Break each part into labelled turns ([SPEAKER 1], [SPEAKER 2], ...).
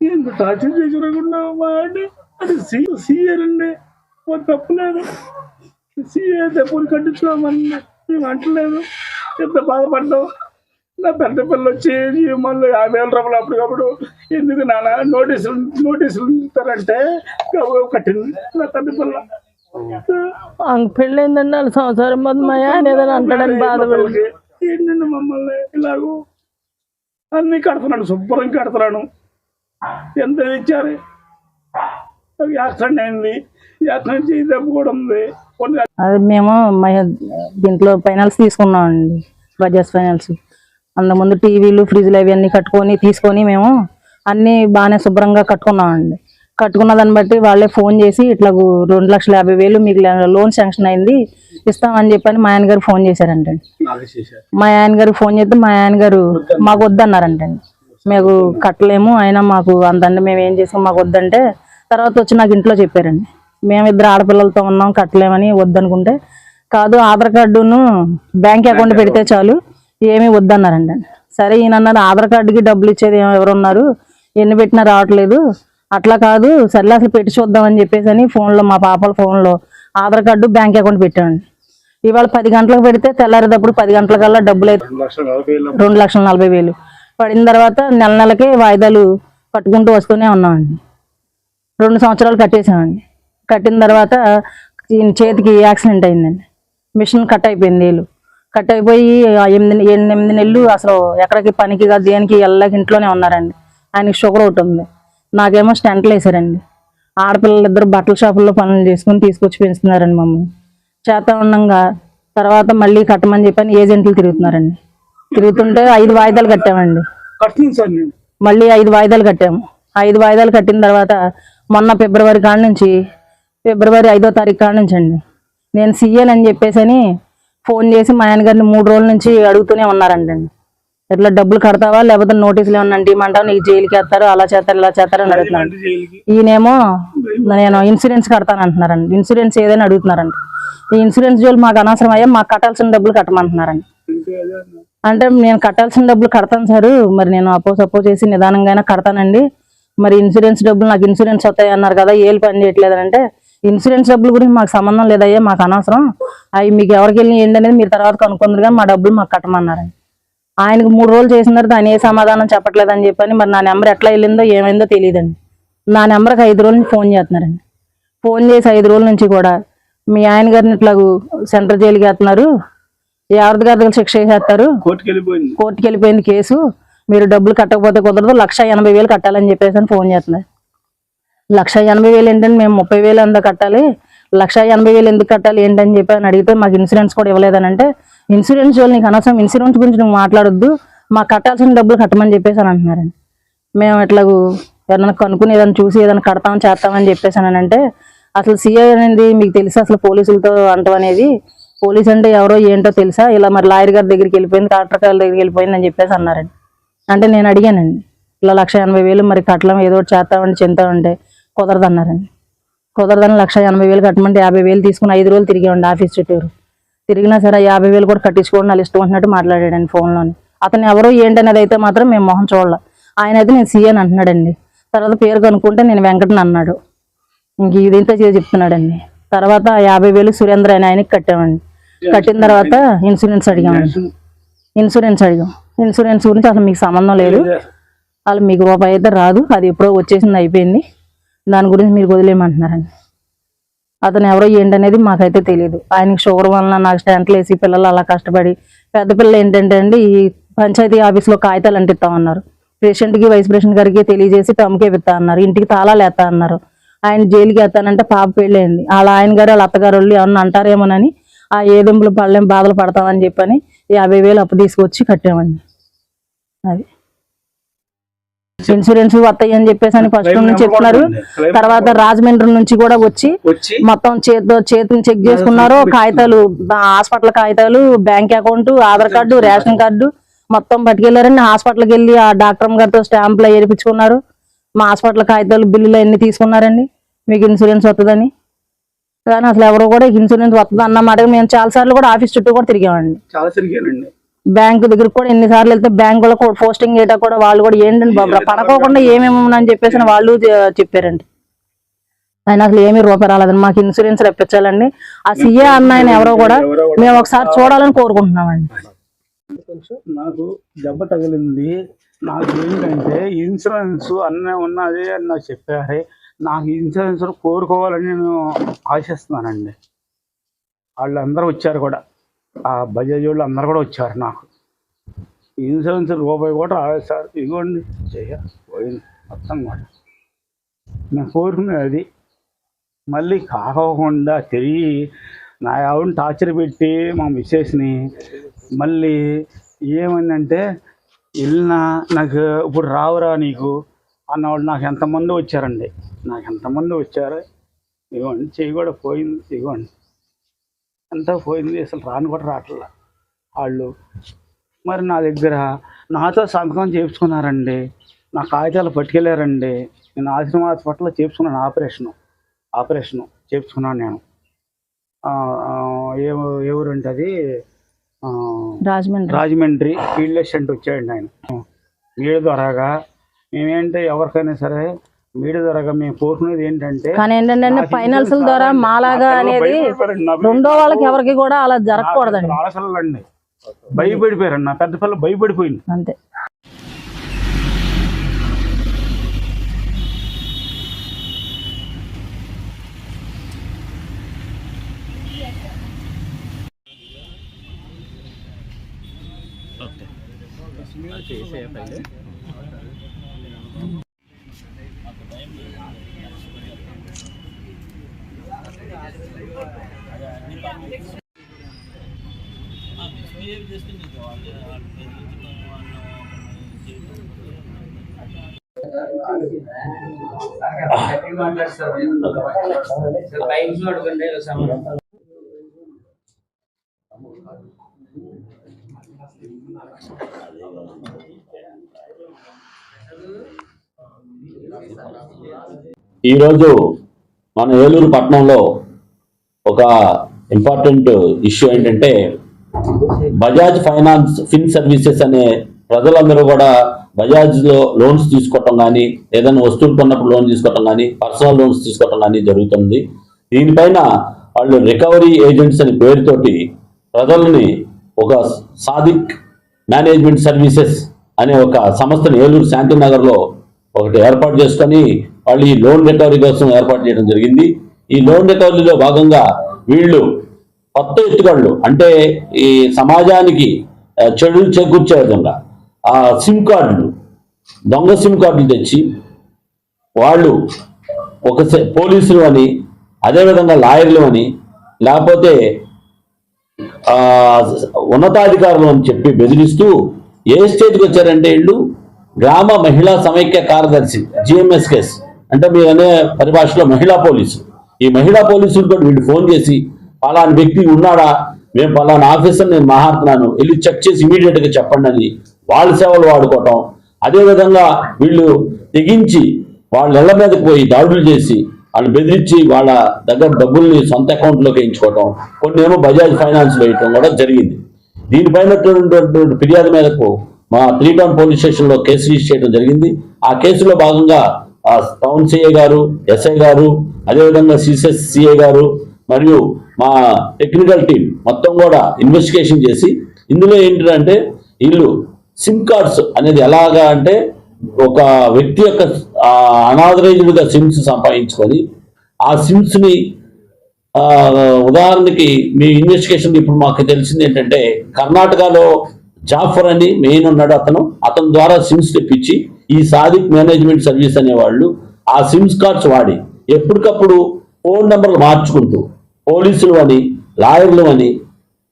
[SPEAKER 1] ఎంత టార్చర్ చేసిరకుండా మా అండి అది సీ సీఏ అండి. మాకు తప్పలేదు సీఏ దెబ్బలు కట్టించుకోమని మేము అంటలేదు. ఎంత బాధపడ్డాం నా పెద్ద పిల్ల వచ్చి మళ్ళీ యాభై వేల రూపాయలు అప్పటికప్పుడు. ఎందుకు నాన్న? నోటీసులు నోటీసులు ఇస్తారంటే కట్టింది నా పెద్ద పిల్ల.
[SPEAKER 2] పెళ్ళైందండి వాళ్ళ సంవత్సరం మంది మా ఆయన ఏదైనా అంటాడని బాధపడి
[SPEAKER 1] ఏంటండి మమ్మల్ని? ఇలాగో అన్నీ కడుతున్నాడు శుభ్రం కడుతున్నాడు ఎంత ఇచ్చారు యాక్సిడెంట్ అయింది. యాక్సిడెంట్ చేయి దెబ్బ కూడా ఉంది.
[SPEAKER 2] అది మేము దీంట్లో ఫైనాన్స్ తీసుకున్నామండి. బజాజ్ ఫైనాన్స్ అంతకుముందు టీవీలు ఫ్రిడ్జ్లు అవి అన్నీ కట్టుకొని తీసుకొని మేము అన్నీ బాగానే శుభ్రంగా కట్టుకున్నామండి. కట్టుకున్న దాన్ని బట్టి వాళ్ళే ఫోన్ చేసి ఇట్లా రెండు లక్షల యాభై వేలు మీకు లోన్ శాంక్షన్ అయింది ఇస్తామని చెప్పని మా ఆయన గారు ఫోన్ చేశారంటండి. మా ఆయన గారికి ఫోన్ చేస్తే మా ఆయన గారు మాకు వద్దన్నారంటండి. మేము కట్టలేము అయినా మాకు అంతండి మేము ఏం చేసాం మాకు వద్దంటే తర్వాత వచ్చి నాకు ఇంట్లో చెప్పారండి. మేము ఇద్దరు ఆడపిల్లలతో ఉన్నాం కట్టలేమని వద్దనుకుంటే కాదు ఆధార్ కార్డును బ్యాంక్ అకౌంట్ పెడితే చాలు ఏమీ వద్దన్నారండి సరే ఈయన అన్నారు ఆధార్ కార్డుకి డబ్బులు ఇచ్చేది ఏమో ఎవరున్నారు ఎన్ని పెట్టినా రావట్లేదు అట్లా కాదు సర్లే అసలు పెట్టి చూద్దామని చెప్పేసి అని ఫోన్లో మా పాపల ఫోన్లో ఆధార్ కార్డు బ్యాంక్ అకౌంట్ పెట్టామండి. ఇవాళ పది గంటలకు పెడితే తెల్లారేటప్పుడు పది గంటలకల్లా డబ్బులు అయితే
[SPEAKER 1] రెండు లక్షల నలభై వేలు
[SPEAKER 2] పడిన తర్వాత నెల నెలకి వాయిదాలు కట్టుకుంటూ వస్తూనే ఉన్నామండి. రెండు సంవత్సరాలు కట్టేసామండి. కట్టిన తర్వాత చేతికి యాక్సిడెంట్ అయిందండి. మిషన్ కట్ అయిపోయింది వేలు కట్ అయిపోయి ఎనిమిది ఎనిమిది నెలలు అసలు ఎక్కడికి పనికి కాదు దేనికి వెళ్ళక ఇంట్లోనే ఉన్నారండి. ఆయనకి షుగర్ ఒకటి ఉంది. నాకేమో స్టెంట్లు వేసారండి. ఆడపిల్లలు ఇద్దరు బట్టల షాపుల్లో పనులు చేసుకుని తీసుకొచ్చి పెంచుతున్నారండి మమ్మల్ని. చేత ఉండంగా తర్వాత మళ్ళీ కట్టమని చెప్పని ఏజెంట్లు తిరుగుతున్నారండి. తిరుగుతుంటే ఐదు వాయిదాలు కట్టామండి. మళ్ళీ ఐదు వాయిదాలు కట్టాము. ఐదు వాయిదాలు కట్టిన తర్వాత మొన్న ఫిబ్రవరి కాడ నుంచి ఫిబ్రవరి ఐదో తారీఖు కాడ నుంచి అండి. నేను సీఎన్ అని చెప్పేసి అని ఫోన్ చేసి మా ఆయన గారిని మూడు రోజుల నుంచి అడుగుతూనే ఉన్నారంటండి. ఇట్లా డబ్బులు కడతావా? లేకపోతే నోటీసులు ఏమన్నా అంటిమంటావు నీకు జైలుకి వేస్తారు అలా చేస్తారు ఇలా చేస్తారు అని అడుగుతున్నాను. ఈయనేమో నేను ఇన్సూరెన్స్ కడతాను అంటున్నారండి ఇన్సూరెన్స్ ఏదైనా అడుగుతున్నారండి. ఈ ఇన్సూరెన్స్ జోలు మాకు అనవసరం అయ్యా మాకు కట్టాల్సిన డబ్బులు కట్టమంటున్నారండి. అంటే నేను కట్టాల్సిన డబ్బులు కడతాను సార్. మరి నేను అపో సపో చేసి నిదానంగా అయినా కడతానండి. మరి ఇన్సూరెన్స్ డబ్బులు నాకు ఇన్సూరెన్స్ వస్తాయి అన్నారు కదా ఏళ్ళు పని చేయట్లేదు అంటే ఇన్సూరెన్స్ డబ్బుల గురించి మాకు సంబంధం లేదయ్యా మాకు అనవసరం. అవి మీకు ఎవరికి వెళ్ళి ఏంటి అనేది మీరు తర్వాత కనుక్కుందరు కానీ మా డబ్బులు మాకు కట్టమన్నారండి. ఆయనకు మూడు రోజులు చేసిన తర్వాత ఆయన ఏ సమాధానం చెప్పట్లేదని చెప్పని మరి నా నెంబర్ ఎట్లా వెళ్ళిందో ఏమైందో తెలియదండి. నా నెంబర్కి ఐదు రోజుల నుంచి ఫోన్ చేస్తున్నారండి. ఫోన్ చేసి ఐదు రోజుల నుంచి కూడా మీ ఆయన గారిని ఇట్లా సెంట్రల్ జైలుకి వేస్తున్నారు. ఎవరిది గారి శిక్ష
[SPEAKER 1] వెళ్ళిపోయింది
[SPEAKER 2] కోర్టుకి వెళ్ళిపోయింది కేసు. మీరు డబ్బులు కట్టకపోతే కుదరదు. లక్ష ఎనభై వేలు కట్టాలని చెప్పేసి అని ఫోన్ చేస్తున్నారు. లక్ష ఎనభై వేలు ఏంటంటే మేము ముప్పై వేలు అంతా కట్టాలి? లక్ష ఎనభై వేలు ఎందుకు కట్టాలి ఏంటని చెప్పి అని అడిగితే మాకు ఇన్సూరెన్స్ కూడా ఇవ్వలేదని అంటే ఇన్సూరెన్స్ వాళ్ళు నీకు అనవసరం ఇన్సూరెన్స్ గురించి నువ్వు మాట్లాడొద్దు మాకు కట్టాల్సిన డబ్బులు కట్టమని చెప్పేసి అని అంటున్నారండి. మేము ఎట్లాగూ ఏదైనా కనుక్కుని ఏదైనా చూసి ఏదైనా కడతాం చేస్తామని చెప్పేసి అని అంటే అసలు సీఏ అనేది మీకు తెలుసా అసలు పోలీసులతో అంటాం అనేది? పోలీస్ అంటే ఎవరో ఏంటో తెలుసా? ఇలా మరి లాయర్ గారి దగ్గరికి వెళ్ళిపోయింది కలెక్టర్ గారి దగ్గరికి వెళ్ళిపోయింది అని చెప్పేసి అన్నారండి. అంటే నేను అడిగానండి ఇలా లక్ష ఎనభై వేలు మరి కట్టలం ఏదో ఒకటి చేస్తామంటే చెందామంటే కుదరదు అన్నారండి. కుదరదని లక్ష ఎనభై వేలు కట్టమంటే యాభై వేలు తీసుకుని ఐదు రోజులు తిరిగామండి ఆఫీస్ చుట్టూరు. తిరిగినా సరే యాభై వేలు కూడా కట్టించుకోండి వాళ్ళు ఇష్టం అంటున్నట్టు మాట్లాడాడండి ఫోన్లోని. అతను ఎవరో ఏంటనేది అయితే మాత్రం మేము మొహం చూడాలి. ఆయన అయితే నేను సీఎన్ అంటున్నాడండి. తర్వాత పేరు కనుక్కుంటే నేను వెంకటని అన్నాడు. ఇంక ఇదంతా చేసి చెప్తున్నాడండి. తర్వాత యాభై వేలు సురేంద్ర అని ఆయనకి కట్టామండి. కట్టిన తర్వాత ఇన్సూరెన్స్ అడిగామండి ఇన్సూరెన్స్ అడిగాం. ఇన్సూరెన్స్ గురించి అసలు మీకు సంబంధం లేదు. వాళ్ళు మీకు రూపాయి అయితే రాదు. అది ఎప్పుడో వచ్చేసింది అయిపోయింది. దాని గురించి మీరు వదిలేయమంటున్నారండి. అతను ఎవరో ఏంటనేది మాకైతే తెలియదు ఆయనకి షుగర్ వలన నాకు స్టాంట్లు వేసి పిల్లలు అలా కష్టపడి పెద్ద పిల్లలు ఏంటంటే అండి ఈ పంచాయతీ ఆఫీస్లో కాగితాలు అంటిస్తామన్నారు పేషెంట్కి వైస్ ప్రెసిడెంట్ గారికి తెలియజేసి టమ్కే పెడతా అన్నారు ఇంటికి తాళాలు వేస్తా అన్నారు ఆయన జైలుకి వేస్తానంటే పాప పెళ్ళయింది వాళ్ళ ఆయన గారు వాళ్ళ అత్తగారు వాళ్ళు ఏమన్నా అంటారేమోనని ఆ ఏదెంపులు పడలేం బాధలు పడతామని చెప్పని యాభై వేలు అప్పు తీసుకొచ్చి కట్టామండి. అది. ఇన్సూరెన్స్ వస్తాయి అని చెప్పేసి అని ఫస్ట్ నుంచి చెప్తున్నారు. తర్వాత రాజమండ్రి నుంచి కూడా వచ్చి మొత్తం చేతితో చేతిని చెక్ చేసుకున్నారు. కాగితాలు హాస్పిటల్ కాగితాలు bank account Aadhaar card ration card మొత్తం పట్టుకెళ్ళారండి. హాస్పిటల్కి వెళ్ళి ఆ డాక్టర్ గారితో స్టాంపులు ఏరిపించుకున్నారు. మా హాస్పిటల్ కాగితాలు బిల్లులు అన్ని తీసుకున్నారండి. మీకు ఇన్సూరెన్స్ వస్తుందని కానీ అసలు ఎవరు కూడా ఇన్సూరెన్స్ వస్తుంది అన్నమాట మేము చాలా సార్లు కూడా ఆఫీస్ చుట్టూ కూడా తిరిగామండి.
[SPEAKER 1] చాలా తిరిగానండి.
[SPEAKER 2] బ్యాంకు దగ్గరికి కూడా ఎన్నిసార్లు వెళ్తే బ్యాంక్లో పోస్టింగ్ చేయటం కూడా వాళ్ళు కూడా ఏంటండి బాబు? పడకోకుండా ఏమేమి అని చెప్పేసి వాళ్ళు చెప్పారండి. ఆయన అసలు ఏమీ రూపాయి రాలేదండి. మాకు ఇన్సూరెన్స్ రప్పించాలండి. ఆ సీఏ అన్న ఆయన ఎవరో కూడా మేము ఒకసారి చూడాలని కోరుకుంటున్నామండి.
[SPEAKER 1] నాకు దెబ్బ తగిలింది. నాకు ఏంటంటే ఇన్సూరెన్స్ అన్నీ ఉన్నది అని నాకు చెప్పారు. నాకు ఇన్సూరెన్స్ కోరుకోవాలని నేను ఆశిస్తున్నానండి. వాళ్ళందరూ వచ్చారు కూడా. ఆ బజాజ్ వాళ్ళు అందరు కూడా వచ్చారు నాకు. ఇన్సూరెన్స్ రూపాయి కూడా రాలేదు సార్. ఇదిగోండి చెయ్య. పోయింది. మొత్తం కూడా. నేను కోరుకునేది అది. మళ్ళీ కాకోకుండా తిరిగి నా ఆవిడని టార్చర్ పెట్టి మా మిస్సెస్ని మళ్ళీ ఏమైందంటే వెళ్ళినా నాకు ఇప్పుడు రావురా నీకు అన్నవాళ్ళు నాకు ఎంతమంది వచ్చారండి. నాకు ఎంతమంది వచ్చారు. ఇవ్వండి చెయ్యి కూడా పోయింది. ఇవ్వండి అంతా పోయింది అసలు రాను కూడా రావట్లా. వాళ్ళు మరి నా దగ్గర నాతో సంతకం చేయించుకున్నారండి. నా కాగితాలు పట్టుకెళ్ళారండి. నేను ఆశ్రమ హాస్పిటల్లో చేయించుకున్నాను ఆపరేషను. ఆపరేషను చేయించుకున్నాను నేను. ఏ ఊరంటే అది?
[SPEAKER 2] రాజమండ్రి.
[SPEAKER 1] రాజమండ్రి ఫీల్డ్ అసిస్టెంట్ వచ్చాడండి ఆయన. మీడియా ద్వారాగా మేమేంటే ఎవరికైనా సరే మీడియా మేము కోరుకునేది ఏంటంటే
[SPEAKER 2] కానీ ఏంటంటే ఫైనాన్స్ ద్వారా మాలాగా అనేది రెండో వాళ్ళకి ఎవరికి కూడా అలా జరగకూడదండి.
[SPEAKER 1] భయపడిపోయారండి నా పెద్ద పిల్ల భయపడిపోయింది.
[SPEAKER 2] అంతే.
[SPEAKER 3] బైక్స్
[SPEAKER 4] ఈరోజు మన ఏలూరు పట్టణంలో ఒక ఇంపార్టెంట్ ఇష్యూ ఏంటంటే బజాజ్ ఫైనాన్స్ ఫిన్ సర్వీసెస్ అనే ప్రజలందరూ కూడా బజాజ్లో లోన్స్ తీసుకోవటం కానీ ఏదైనా వస్తువులు కొన్నప్పుడు లోన్ తీసుకోవటం కానీ పర్సనల్ లోన్స్ తీసుకోవటం కానీ జరుగుతుంది. దీనిపైన వాళ్ళు రికవరీ ఏజెంట్స్ అనే పేరుతోటి ప్రజల్ని ఒక సాదిక్ మేనేజ్మెంట్ సర్వీసెస్ అనే ఒక సంస్థను ఏలూరు శాంతినగర్లో ఒకటి ఏర్పాటు చేసుకొని వాళ్ళు ఈ లోన్ రికవరీ కోసం ఏర్పాటు చేయడం జరిగింది. ఈ లోన్ రికవరీలో భాగంగా వీళ్ళు కొత్త ఎత్తుగడలు అంటే ఈ సమాజానికి చెడులు చేకూర్చే విధంగా ఆ సిమ్ కార్డులు దొంగ సిమ్ కార్డులు తెచ్చి వాళ్ళు ఒక పోలీసులు అని అదేవిధంగా లాయర్లు అని లేకపోతే ఉన్నతాధికారులు అని చెప్పి బెదిరిస్తూ ఏ స్టేజ్కి వచ్చారంటే వీళ్ళు? గ్రామ మహిళా సమైక్య కార్యదర్శి జిఎంఎస్కెస్ అంటే మీరు అనే పరిభాషలో మహిళా పోలీసు. ఈ మహిళా పోలీసులతో వీళ్ళు ఫోన్ చేసి పలానా వ్యక్తి ఉన్నాడా? మేము పలానా ఆఫీసర్ నేను మాట్లాడుతున్నాను. వెళ్ళి చెక్ చేసి ఇమీడియట్గా చెప్పండి అని వాళ్ళ సేవలు వాడుకోవటం. అదేవిధంగా వీళ్ళు తెగించి వాళ్ళ ఇళ్ళ మీదకి పోయి దాడులు చేసి వాళ్ళు బెదిరించి వాళ్ళ దగ్గర డబ్బుల్ని సొంత అకౌంట్లోకి వేయించుకోవటం. కొన్ని ఏమో బజాజ్ ఫైనాన్స్ వేయటం కూడా జరిగింది. దీనిపైన ఫిర్యాదు మేరకు మా త్రీ టౌన్ పోలీస్ స్టేషన్లో కేసు రిజిస్టర్ చేయడం జరిగింది. ఆ కేసులో భాగంగా టౌన్ సిఐ గారు ఎస్ఐ గారు అదేవిధంగా సిసిఎస్ సిఐ గారు మరియు మా టెక్నికల్ టీం మొత్తం కూడా ఇన్వెస్టిగేషన్ చేసి ఇందులో ఏంటంటే వీళ్ళు సిమ్ కార్డ్స్ అనేది ఎలాగా అంటే ఒక వ్యక్తి యొక్క అనాథరైజ్డ్ సిమ్స్ సంపాదించుకొని ఆ సిమ్స్ని ఉదాహరణకి మీ ఇన్వెస్టిగేషన్ ఇప్పుడు మాకు తెలిసింది ఏంటంటే కర్ణాటకలో జాఫర్ అని మెయిన్ ఉన్నాడు అతను. అతని ద్వారా సిమ్స్ తెప్పించి ఈ సాదిక్ మేనేజ్మెంట్ సర్వీస్ అనేవాళ్ళు ఆ సిమ్స్ కార్డ్స్ వాడి. ఎప్పటికప్పుడు ఫోన్ నెంబర్లు మార్చుకుంటూ పోలీసులు అని లాయర్లు అని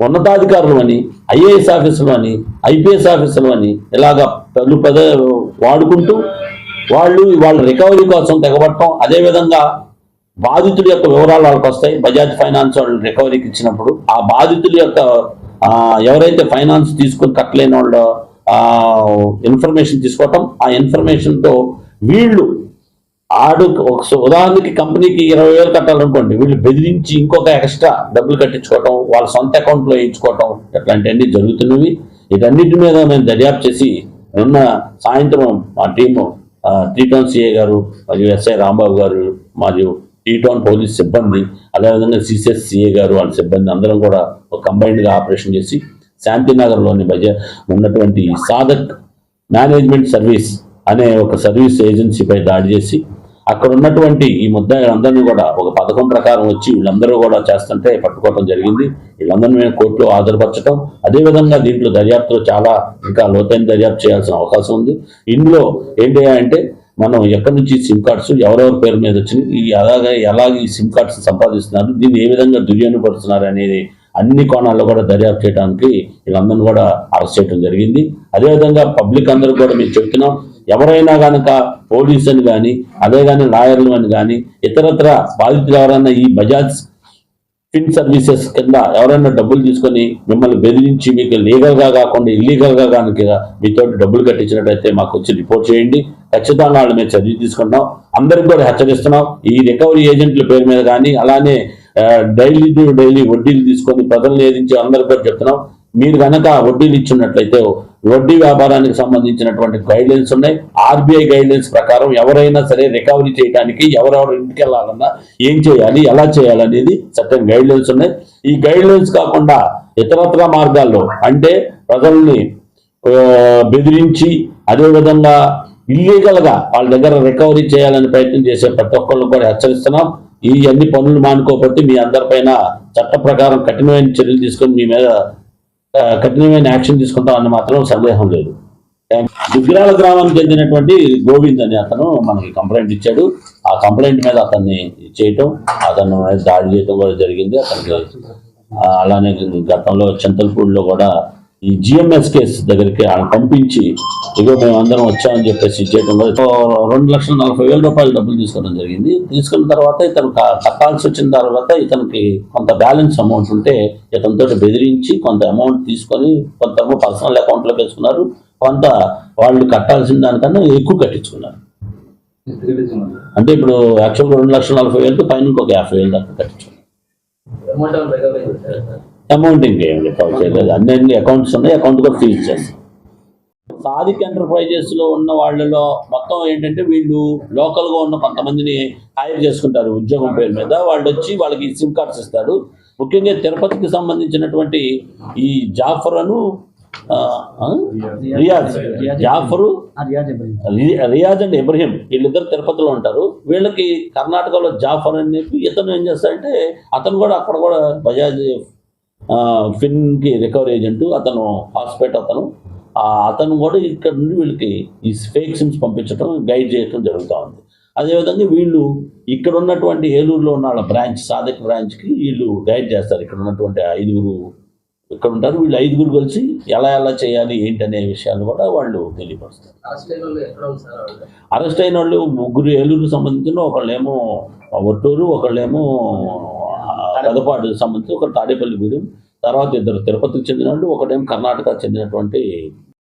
[SPEAKER 4] ఉన్నతాధికారులు అని ఐఏఎస్ ఆఫీసులు అని ఐపీఎస్ ఆఫీసులు అని ఇలాగా పలు పద వాడుకుంటూ వాళ్ళు వాళ్ళ రికవరీ కోసం తెగబట్టడం అదేవిధంగా బాధితుడి యొక్క వివరాలు వాళ్ళకి వస్తాయి. బజాజ్ ఫైనాన్స్ వాళ్ళు రికవరీకి ఇచ్చినప్పుడు ఆ బాధితుడి యొక్క ఎవరైతే ఫైనాన్స్ తీసుకుని కట్టలేని వాళ్ళు ఇన్ఫర్మేషన్ తీసుకోవటం ఆ ఇన్ఫర్మేషన్తో వీళ్ళు ఆడు ఒక ఉదాహరణకి కంపెనీకి ఇరవై వేలు కట్టాలనుకోండి వీళ్ళు బెదిరించి ఇంకొక ఎక్స్ట్రా డబ్బులు కట్టించుకోవటం వాళ్ళ సొంత అకౌంట్లో వేయించుకోవటం ఇట్లాంటివన్నీ జరుగుతున్నవి. వీటన్నిటి మీద మేము దర్యాప్తు చేసి నిన్న సాయంత్రం మా టీము టీటౌన్ టౌన్ సిఏ గారు మరియు ఎస్ఐ రాంబాబు గారు మరియు టీ టౌన్ పోలీస్ సిబ్బంది అదేవిధంగా సిసిఎస్ సిఏ గారు వాళ్ళ సిబ్బంది అందరం కూడా ఒక కంబైన్డ్గా ఆపరేషన్ చేసి శాంతినగర్లోని బజ ఉన్నటువంటి సాధక్ మేనేజ్మెంట్ సర్వీస్ అనే ఒక సర్వీస్ ఏజెన్సీపై దాడి చేసి అక్కడ ఉన్నటువంటి ఈ ముద్దాయిలందరినీ కూడా ఒక పథకం ప్రకారం వచ్చి వీళ్ళందరూ కూడా చేస్తుంటే పట్టుకోవడం జరిగింది. వీళ్ళందరినీ మేము కోర్టులో హాజరుపరచడం అదేవిధంగా దీంట్లో దర్యాప్తులో చాలా ఇంకా లోతైన దర్యాప్తు చేయాల్సిన అవకాశం ఉంది. ఇందులో ఏంటి అంటే మనం ఎక్కడి నుంచి సిమ్ కార్డ్స్ ఎవరెవరి పేరు మీద వచ్చినాయి ఈ అలాగే ఎలాగ ఈ సిమ్ కార్డ్స్ సంపాదిస్తున్నారు దీన్ని ఏ విధంగా దుర్వినియోగపరుస్తున్నారు అనేది అన్ని కోణాల్లో కూడా దర్యాప్తు చేయడానికి వీళ్ళందరినీ కూడా అరెస్ట్ చేయడం జరిగింది. అదేవిధంగా పబ్లిక్ అందరూ కూడా మేము చెప్తున్నాం ఎవరైనా కనుక పోలీసుని కానీ అదే కానీ లాయర్లు అని కానీ ఇతరత్ర బాధితులు ఎవరైనా ఈ బజాజ్ ఫిన్ సర్వీసెస్ కింద ఎవరైనా డబ్బులు తీసుకొని మిమ్మల్ని బెదిరించి మీకు లీగల్గా కాకుండా ఇల్లీగల్గా కనుక మీతో డబ్బులు కట్టించినట్టయితే మాకు వచ్చి రిపోర్ట్ చేయండి. ఖచ్చితంగా వాళ్ళు మేము చదివి తీసుకుంటాం. అందరికి కూడా హెచ్చరిస్తున్నాం. ఈ రికవరీ ఏజెంట్ల పేరు మీద కానీ అలానే డైలీ డైలీ వడ్డీలు తీసుకొని ప్రజలను ఏదించి అందరికి కూడా చెప్తున్నాం. మీరు కనుక వడ్డీలు ఇచ్చినట్లయితే వడ్డీ వ్యాపారానికి సంబంధించినటువంటి గైడ్ లైన్స్ ఉన్నాయి ఆర్బీఐ గైడ్ లైన్స్ ప్రకారం ఎవరైనా సరే రికవరీ చేయడానికి ఎవరెవరు ఇంటికి వెళ్ళాలన్నా ఏం చేయాలి ఎలా చేయాలనేది చట్టం గైడ్ లైన్స్ ఉన్నాయి. ఈ గైడ్ లైన్స్ కాకుండా ఇతరత్ర మార్గాల్లో అంటే ప్రజల్ని బెదిరించి అదేవిధంగా ఇల్లీగల్గా వాళ్ళ దగ్గర రికవరీ చేయాలని ప్రయత్నం చేసే ప్రతి ఒక్కళ్ళు కూడా హెచ్చరిస్తున్నాం. ఈ అన్ని పనులు మానుకోబట్టి మీ అందరిపైన చట్ట ప్రకారం కఠినమైన చర్యలు తీసుకొని మీ మీద కఠినమైన యాక్షన్ తీసుకుంటామని మాత్రం సందేహం లేదు. దుగ్గిరాల గ్రామానికి చెందినటువంటి గోవింద్ అని అతను మనకి కంప్లైంట్ ఇచ్చాడు. ఆ కంప్లైంట్ మీద అతన్ని చేయటం అతను దాడి చేయటం కూడా జరిగింది. అతనికి అలానే గతంలో చింతలపూడిలో కూడా ఈ జిఎంఎస్కేస్ దగ్గరికి ఆయన పంపించి ఇగో మేము అందరం వచ్చామని చెప్పేసి చేయడం రెండు లక్షల నలభై వేల రూపాయలు డబ్బులు తీసుకోవడం జరిగింది. తీసుకున్న తర్వాత ఇతను కట్టాల్సి వచ్చిన తర్వాత ఇతనికి కొంత బ్యాలెన్స్ అమౌంట్ ఉంటే ఇతనితో బెదిరించి కొంత అమౌంట్ తీసుకొని కొంత పర్సనల్ అకౌంట్లో వేసుకున్నారు కొంత వాళ్ళు కట్టాల్సిన దానికన్నా ఎక్కువ కట్టించుకున్నారు. అంటే ఇప్పుడు యాక్చువల్గా రెండు లక్షల నలభై వేలకు పైన ఇంకొక యాభై వేలు దాకా కట్టించుకున్నారు.
[SPEAKER 3] అమౌంట్
[SPEAKER 4] ఇంకేం రికవర్ చేయలేదు అన్ని అన్ని అకౌంట్స్ ఉన్నాయి అకౌంట్ కూడా ఫీజ్ చేస్తాం. సాదిక్ ఎంటర్ప్రైజెస్లో ఉన్న వాళ్ళలో మొత్తం ఏంటంటే వీళ్ళు లోకల్గా ఉన్న కొంతమందిని హైర్ చేసుకుంటారు ఉద్యోగం పేరు మీద. వాళ్ళు వచ్చి వాళ్ళకి సిమ్ కార్డ్స్ ఇస్తారు. ముఖ్యంగా తిరుపతికి సంబంధించినటువంటి ఈ జాఫర్ అను రియాజ్. జాఫరు రియాజ్ అండ్ ఇబ్రహీం వీళ్ళిద్దరు తిరుపతిలో ఉంటారు. వీళ్ళకి కర్ణాటకలో జాఫర్ అని చెప్పి ఇతను ఏం చేస్తాడంటే అతను కూడా అక్కడ కూడా బజాజ్ ఫిన్కి రికవరీ ఏజెంట్ అతను హాస్పిటల్ అతను. అతను కూడా ఇక్కడ నుండి వీళ్ళకి ఈ ఫేక్ సిమ్స్ పంపించడం గైడ్ చేయడం జరుగుతూ ఉంది. అదేవిధంగా వీళ్ళు ఇక్కడ ఉన్నటువంటి ఏలూరులో ఉన్న వాళ్ళ బ్రాంచ్ సాధక్ బ్రాంచ్కి వీళ్ళు గైడ్ చేస్తారు. ఇక్కడ ఉన్నటువంటి ఐదుగురు ఇక్కడ ఉంటారు. వీళ్ళు ఐదుగురు కలిసి ఎలా ఎలా చేయాలి ఏంటనే విషయాలు కూడా వాళ్ళు తెలియపరుస్తారు?
[SPEAKER 3] అరెస్ట్ అయిన వాళ్ళు
[SPEAKER 4] ముగ్గురు ఏలూరుకు సంబంధించిన ఒకళ్ళేమో ఒట్టూరు ఒకళ్ళేమో పెదపాటు సంబంధించి ఒక తాడేపల్లి వీడు తర్వాత ఇద్దరు తిరుపతికి చెందిన వాళ్ళు ఒకటేమో కర్ణాటక చెందినటువంటి